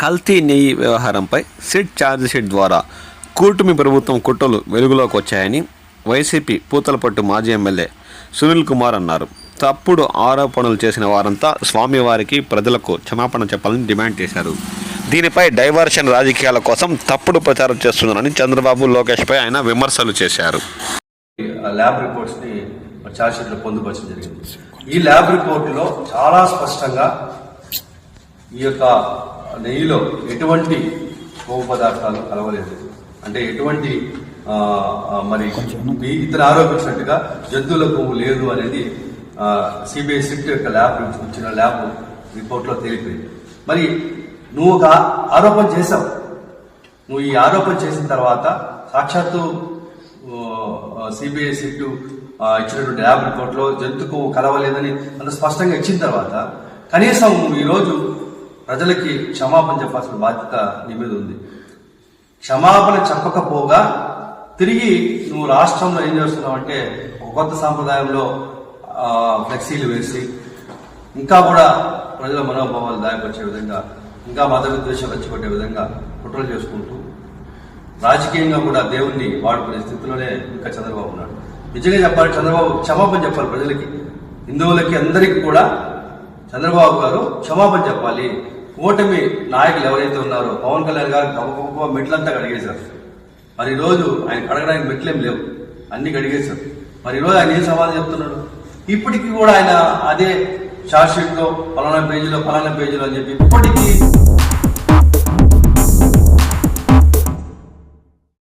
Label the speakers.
Speaker 1: కల్తీ నెయ్యి వ్యవహారంపై సిట్ ఛార్జ్షీట్ ద్వారా కూటమి ప్రభుత్వం కుట్రలు వెలుగులోకి వచ్చాయని వైసీపీ పూతలపట్టు మాజీ ఎమ్మెల్యే సునీల్ కుమార్ అన్నారు. తప్పుడు ఆరోపణలు చేసిన వారంతా స్వామివారికి ప్రజలకు క్షమాపణ చెప్పాలని డిమాండ్ చేశారు. దీనిపై డైవర్షన్ రాజకీయాల కోసం తప్పుడు ప్రచారం చేస్తున్నారని చంద్రబాబు లోకేష్పై ఆయన విమర్శలు చేశారు.
Speaker 2: ల్యాబ్ రిపోర్ట్స్ని ఛార్జ్షీట్లో పొందుపరచడం జరిగింది. ఈ ల్యాబ్ రిపోర్టులో చాలా స్పష్టంగా ఈ యొక్క నెయ్యిలో ఎటువంటి కొవ్వు పదార్థాలు కలవలేదు. అంటే ఎటువంటి మరి ఇతర ఆరోపించినట్టుగా జంతువుల కొవ్వు లేదు అనేది సిబిఐ సిట్ యొక్క ల్యాబ్ వచ్చిన ల్యాబ్ రిపోర్ట్లో తేలిపోయింది. మరి నువ్వు ఒక ఆరోపణ చేసావు నువ్వు ఈ ఆరోపణ చేసిన తర్వాత సాక్షాత్తు సిబిఐ సిట్టు ఇచ్చినటువంటి ల్యాబ్ రిపోర్ట్లో జంతుకు కలవలేదని అంత స్పష్టంగా ఇచ్చిన తర్వాత కనీసం నువ్వు ఈరోజు ప్రజలకి క్షమాపణ చెప్పాల్సిన బాధ్యత నీ మీద ఉంది. క్షమాపణ చెప్పకపోగా తిరిగి నువ్వు రాష్ట్రంలో ఏం చేస్తున్నావు అంటే ఒక కొత్త సాంప్రదాయంలో ఫ్లెక్సీలు వేసి ఇంకా కూడా ప్రజల మనోభావాలు దాయపరిచే విధంగా ఇంకా మత విద్వేషం రెచ్చగొట్టే విధంగా కుట్రలు చేసుకుంటూ రాజకీయంగా కూడా దేవుణ్ణి వాడుకునే స్థితిలోనే ఇంకా చంద్రబాబు ఉన్నాడు. నిజంగా చెప్పాలి చంద్రబాబు క్షమాపణ చెప్పాలి ప్రజలకి. హిందువులకి అందరికీ కూడా చంద్రబాబు గారు క్షమాపణ చెప్పాలి. కూటమి నాయకులు ఎవరైతే ఉన్నారో పవన్ కళ్యాణ్ గారు గొప్ప మెట్లంతా కడిగేశారు. మరి ఈరోజు రోజు ఆయన కడగడానికి మెట్లేం లేవు. అన్ని కడిగేశారు. మరి ఈరోజు రోజు ఆయన ఏం సవాల్ చెప్తున్నాడు? ఇప్పటికీ కూడా ఆయన అదే షార్ట్ షీట్లో పలానా పేజీలో పలానా పేజీలో అని చెప్పి ఇప్పటికీ